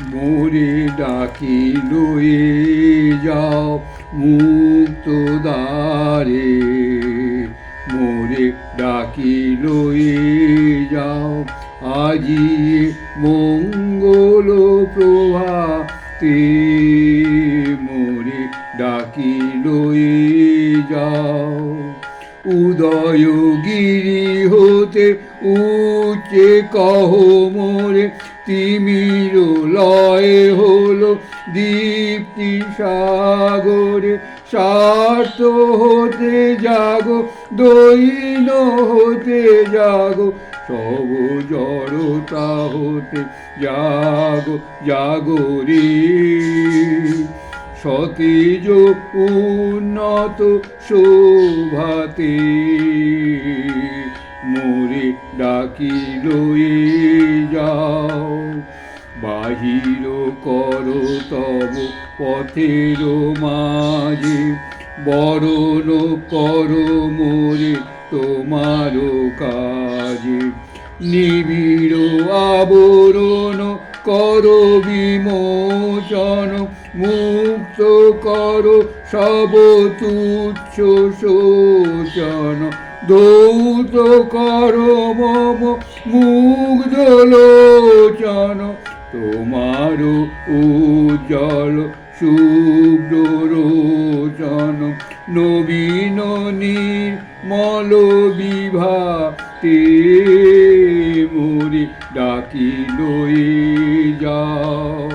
মোরে ডাকি লয়ে যাও মুক্ত দ্বারে। মোরে ডাকি লয়ে যাও, আজি মঙ্গল প্রভাতে। মোরে ডাকি লয়ে যাও উদয়গিরি হতে উচ্চে কহ মোরে তিমির সাগরে স্বার্থ হতে জাগো, দৈন হতে জাগো, সব জড়তা হতে জাগো জাগরে সতেজ উন্নত শোভাতে মোরে ডাকি লয়ে যাও, বাহির কর তব পথের মাঝে বরণ কর মোরে তোমার কাজে। নিবিড় আবরণ কর বিমোচন, মুক্ত কর সব তুচ্ছ শোচন। দৌত কর মম মুগ্ধ লোচন তোমার উজ্জ্বল শুভ্র রোচন নবীন নির্মল বিভাতে মোরে ডাকি লয়ে যাও।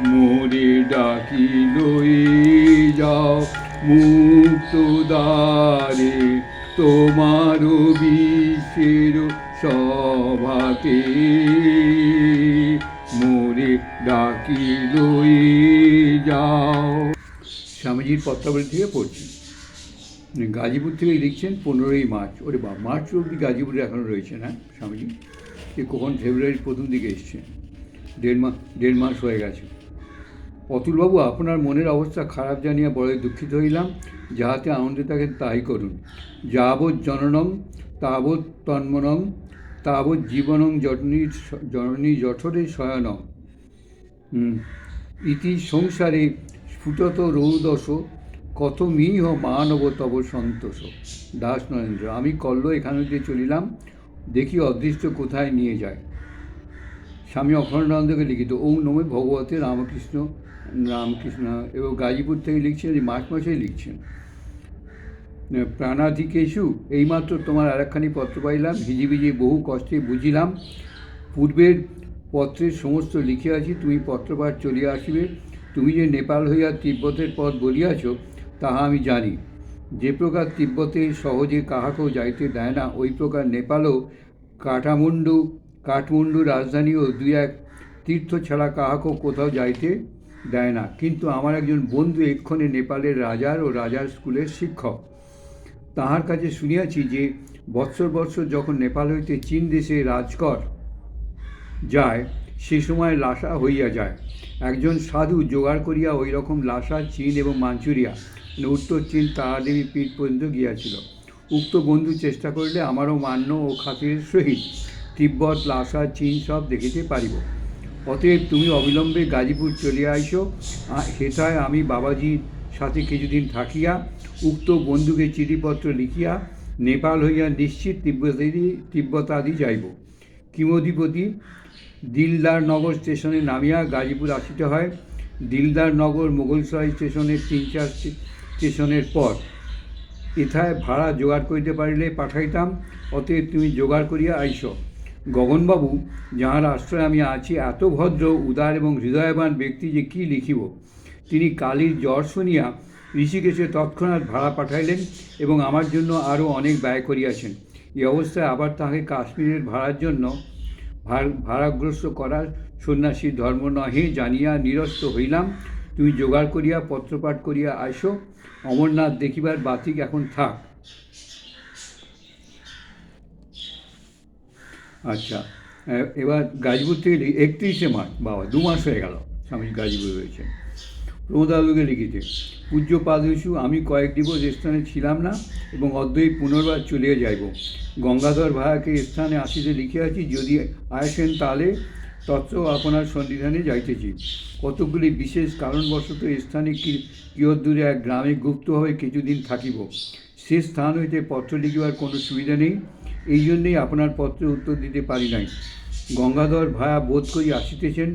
মোরে ডাকি লয়ে যাও মুক্ত দ্বারে, তোমার বিশ্বের সভাতে। ডাকি লয়ে যাও। স্বামীজির পত্রাবলী থেকে পড়ছি। গাজীপুর থেকে লিখছেন পনেরোই মার্চ। ওরে বা মার্চ অবধি গাজীপুরে এখনও রয়েছে না স্বামীজি? সে কখন ফেব্রুয়ারির প্রথম দিকে এসছে দেড় মাস দেড় মাস হয়ে গেছে। অতুলবাবু, আপনার মনের অবস্থা খারাপ জানিয়া বড়ই দুঃখিত হইলাম। যাহাতে আনন্দে থাকেন তাই করুন। যাবৎ জননম, তাবৎ তন্মনম, তাবৎ জীবনং জটনী জননী জঠরে শয়নং হুম। ইতি সংসারে স্ফুটত রৌদশ কত মিহ মানব তব সন্তোষ। দাস নরেন্দ্র, আমি কল্ল এখানে দিয়ে চলিলাম, দেখি অদৃষ্ট কোথায় নিয়ে যায়। স্বামী অখণ্ডানন্দকে লিখিত ওম নমে ভগবতে রামকৃষ্ণ রামকৃষ্ণ, এবং গাজীপুর থেকে লিখছেন, এই মার্চ মাসেই লিখছেন প্রাণাধিকেশু, এইমাত্র তোমার আরেকখানি পত্র পাইলাম, হিজিবিজি বহু কষ্টে বুঝিলাম। পূর্বের পত্রের সমস্ত লিখিয়াছি তুমি পত্রপাঠ চলিয়া আসিবে। তুমি যে নেপাল হইয়া তিব্বতের পথ বলিয়াছ, তাহা আমি জানি। যে প্রকার তিব্বতে সহজে কাহাকেও যাইতে দেয় না, ওই প্রকার নেপালও কাঠামুন্ডু কাঠমুন্ডু রাজধানীও দুই এক তীর্থ ছাড়া কাহাকেও কোথাও যাইতে দেয় না। কিন্তু আমার একজন বন্ধু এক্ষণে নেপালের রাজার ও রাজার স্কুলের শিক্ষক। তাহার কাছে শুনিয়াছি যে বৎসর বৎসর যখন নেপাল হইতে চীন দেশে রাজকর যায়, সে সময় লাসা হইয়া যায়। একজন সাধু জোগাড় করিয়া ওই রকম লাসা, চীন এবং মাঞ্চুরিয়া মানে উত্তর চীন তারাদেবী পীঠ পর্যন্ত গিয়াছিল। উক্ত বন্ধু চেষ্টা করিলে আমারও মান্য ও খাতিরের সহিত তিব্বত, লাসা, চীন সব দেখিতে পারিব। অতএব তুমি অবিলম্বে গাজীপুর চলিয়া আইসো। হেথায় আমি বাবাজির সাথে কিছুদিন থাকিয়া উক্ত বন্ধুকে চিঠিপত্র লিখিয়া নেপাল হইয়া নিশ্চিত তিব্বতাদি তিব্বতাদি যাইব। কিমধিপতি দিলদার নগর স্টেশনে নামিয়া গাজীপুর আসিতে হয়। দিলদার নগর মোগলসরাই স্টেশনের তিন, চার স্টেশনের পর। এথায় ভাড়া জোগাড় করিতে পারিলে পাঠাইতাম, অতএব তুমি জোগাড় করিয়া আইস। গগনবাবু, যাহার আশ্রয়ে আমি আছি, এত ভদ্র, উদার এবং হৃদয়বান ব্যক্তি যে কি লিখিব? তিনি কালীর জ্বর শুনিয়া ঋষিকেশে তৎক্ষণাৎ ভাড়া পাঠাইলেন এবং আমার জন্য আরও অনেক ব্যয় করিয়াছেন। এই অবস্থায় আবার তাহাকে কাশ্মীরের ভাড়ার জন্য ভার- ভাড়াগ্রস্ত করার সন্ন্যাসীর ধর্ম নহে, জানিয়া নিরস্ত হইলাম। তুমি জোগাড় করিয়া, পত্রপাঠ করিয়া আইসো অমরনাথ দেখিবার বাতিক এখন থাক। আচ্ছা এবার গাজীপুর থেকে একত্রিশে মার্চ, বাবা, দু মাস হয়ে গেল স্বামী গাজীপুর রয়েছে প্রমোদাদুকে লিখিতে, পূজ্য পাদুষু, আমি কয়েক দিবস স্থানে ছিলাম না এবং অদ্বৈ পুনর্বার চলিয়া যাইব। গঙ্গাধর ভায়াকে স্থানে আসিতে লিখিয়াছি, যদি আসেন তাহলে তত্ত্ব আপনার সন্নিধানে যাইতেছি। কতকগুলি বিশেষ কারণবশত স্থানে কিয়দূরে এক গ্রামে গুপ্তভাবে কিছুদিন থাকিব। সে স্থান হইতে পত্র লিখিবার কোনো সুবিধা নেই, এই জন্যেই আপনার পত্রের উত্তর দিতে পারি নাই। গঙ্গাধর ভায়া বোধ করি আসিতেছেন,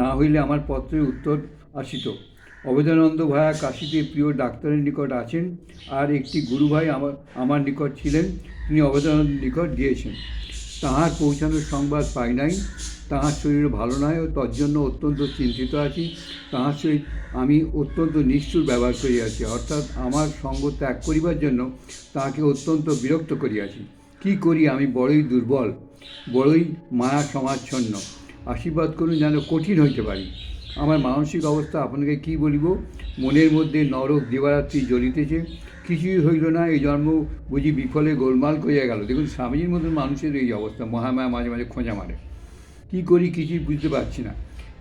না হইলে আমার পত্রের উত্তর আসিত। অবেদানন্দ ভায়া কাশীতে প্রিয় ডাক্তারের নিকট আছেন আর একটি গুরু ভাই আমার আমার নিকট ছিলেন। তিনি অবেদানন্দের নিকট গিয়েছেন। তাহার পৌঁছানোর সংবাদ পাই নাই। তাহার শরীর ভালো নয় ও তজ্জন্য অত্যন্ত চিন্তিত আছি। তাহার সহিত আমি অত্যন্ত নিষ্ঠুর ব্যবহার করিয়াছি। অর্থাৎ আমার সঙ্গ ত্যাগ করিবার জন্য তাহাকে অত্যন্ত বিরক্ত করিয়াছি। কি করি আমি বড়ই দুর্বল, বড়ই মায়া সমাচ্ছন্ন। আশীর্বাদ করুন যেন কঠিন হইতে পারি। আমার মানসিক অবস্থা আপনাকে কি বলিব? মনের মধ্যে নরক দিবারাত্রি জ্বলিতেছে। কিছুই হইল না, এই জন্ম বুঝি বিফলে গোলমাল করিয়া গেল। দেখুন, স্বামীজির মতন মানুষের এই অবস্থা, মহামায়া মাঝে মাঝে খোঁজা মারে। কী করি কিছুই বুঝতে পারছি না।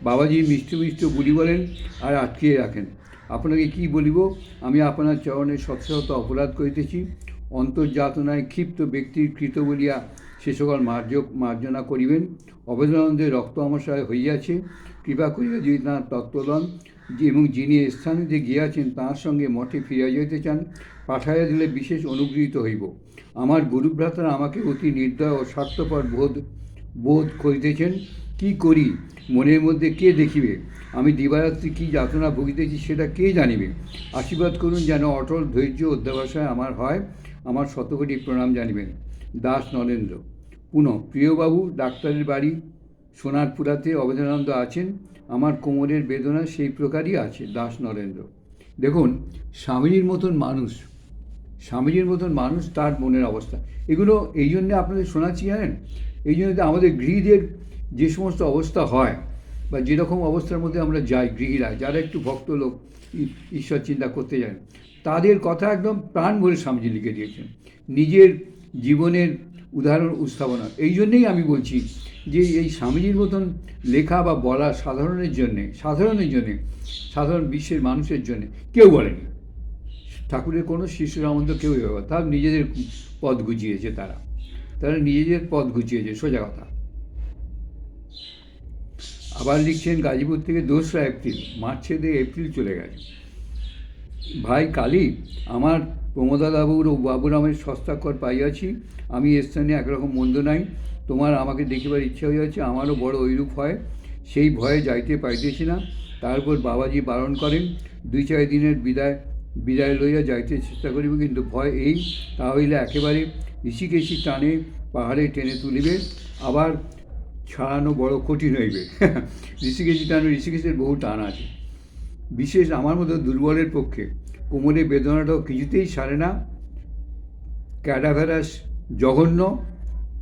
বাবাজি মিষ্ট মিষ্ট বুলি বলেন আর আটকিয়ে রাখেন। আপনাকে কি বলিব? আমি আপনার চরণে শত অপরাধ করিতেছি। অন্তর্যাতনায় ক্ষিপ্ত ব্যক্তির কৃত বলিয়া সে সকল মার্জ মার্জনা করিবেন। অবেদানন্দের রক্ত আমাশয় হইয়াছে। কৃপা করিয়া যদি তাঁর তত্ত্ব লন যে- এবং যিনি এ স্থানেতে গিয়াছেন তাঁর সঙ্গে মঠে ফিরিয়া যাইতে চান, পাঠাইয়া দিলে বিশেষ অনুগৃহীত হইব। আমার গুরুভ্রাতারা আমাকে অতি নির্দয় ও স্বার্থপর বোধ বোধ করিতেছেন। কি করি? মনের মধ্যে কে দেখিবে? আমি দিবারাত্রি কী যাতনা ভুগিতেছি সেটা কে জানিবে? আশীর্বাদ করুন যেন অটল ধৈর্য অধ্যাবসায় আমার হয়। আমার শতকোটি প্রণাম জানিবেন। দাস নরেন্দ্র পুনঃ প্রিয়বাবু ডাক্তারের বাড়ি সোনারপুরাতে অবেদানন্দ আছেন। আমার কোমরের বেদনা সেই প্রকারই আছে, দাস নরেন্দ্র দেখুন, স্বামীজির মতন মানুষ, স্বামীজির মতন মানুষ তার মনের অবস্থা। এগুলো এই জন্যে আপনাদের শোনাচ্ছি, জানেন? এই জন্য আমাদের গৃহীদের যে সমস্ত অবস্থা হয় বা যেরকম অবস্থার মধ্যে আমরা যাই গৃহীরা, যারা একটু ভক্ত লোক ঈশ্বর চিন্তা করতে যান তাদের কথা একদম প্রাণ ভরে স্বামীজি লিখে দিয়েছেন। নিজের জীবনের উদাহরণ উত্থাপনা এই জন্যেই আমি বলছি যে এই স্বামীজির মতন লেখা বা বলা সাধারণের জন্যে সাধারণের জন্যে, সাধারণ বিশ্বের মানুষের জন্যে কেউ বলেনি। ঠাকুরের কোনো শিশু সামন্ত কেউ তার নিজেদের পথ গুছিয়েছে তারা। তারা নিজেদের পথ গুছিয়েছে সোজা কথা। আবার লিখছেন গাজীপুর থেকে দোসরা এপ্রিল মার্চ ছেদে এপ্রিল চলে গেছে। ভাই কালী, আমার প্রমোদাবাবুর ও বাবুরামের সস্তাকর পাইয়াছি। আমি স্থানে একরকম মন্দ নাই। তোমার আমাকে দেখিবার ইচ্ছা হইয়াছে, আমারও বড় ঐরূপ হয়। সেই ভয়ে যাইতে পাইতেছি না। তারপর বাবাজি বারণ করেন, দুই চার দিনের বিদায় বিদায় লইয়া যাইতে চেষ্টা করিব, কিন্তু ভয় এই, তা হইলে একেবারে ঋষিকেশি টানে পাহাড়ে টেনে তুলিবে, আবার ছাড়ানো বড় কঠিন হইবে। ঋষিকেশি টানে ঋষিকেশের বহু টান আছে। বিশেষ আমার মতো দুর্বলের পক্ষে। কোমরে বেদনাটাও কিছুতেই সারে না। ক্যাডাভেরাস জঘন্য।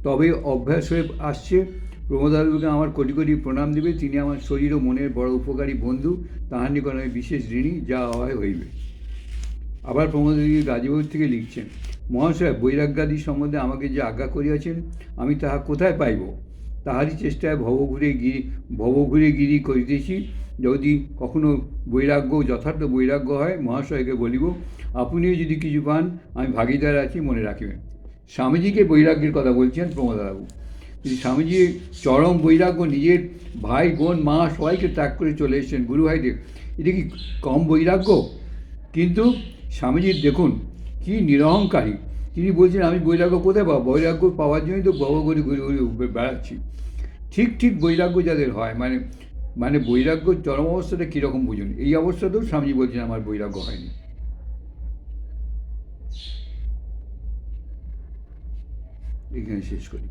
তবে অভ্যাস হয়ে আসছে। প্রমোদাবাবুকে আমার কোটি কোটি প্রণাম দিবে। তিনি আমার শরীর ও মনের বড় উপকারী বন্ধু। তাহার নিকট আমি বিশেষ ঋণী, যা হয় হইবে। আবার প্রমোদজি রাজীবাবুর থেকে লিখছেন, মহাশয়, বৈরাগ্যাদি সম্বন্ধে আমাকে যে আজ্ঞা করিয়াছেন, আমি তাহা কোথায় পাইব? তাহারই চেষ্টায় ভবঘুরে গিরি ভবঘুরে গিরি করিতেছি। যদি কখনো বৈরাগ্য, যথার্থ বৈরাগ্য হয়, মহাশয়কে বলিব, আপনিও যদি কিছু পান, আমি ভাগিদার আছি, মনে রাখিবেন। স্বামীজিকে বৈরাগ্যের কথা বলছেন প্রমোদবাবু। কিন্তু স্বামীজি চরম বৈরাগ্য, নিজের ভাই, বোন, মা সবাইকে ত্যাগ করে চলে এসেছেন, গুরু ভাইদের, এটা কি কম বৈরাগ্য? কিন্তু স্বামীজির দেখুন, কি নিরহংকারী। তিনি বলছেন, আমি বৈরাগ্য কোথায় পাবো? বৈরাগ্য পাওয়ার জন্যই তো বাবা ঘুরে ঘুরে ঘুরে বেড়াচ্ছি। ঠিক ঠিক বৈরাগ্য যাদের হয় মানে মানে বৈরাগ্য চরম অবস্থাটা কীরকম বুঝুন? এই অবস্থাতেও স্বামীজি বলছেন, আমার বৈরাগ্য হয়নি। এখানে শেষ করি।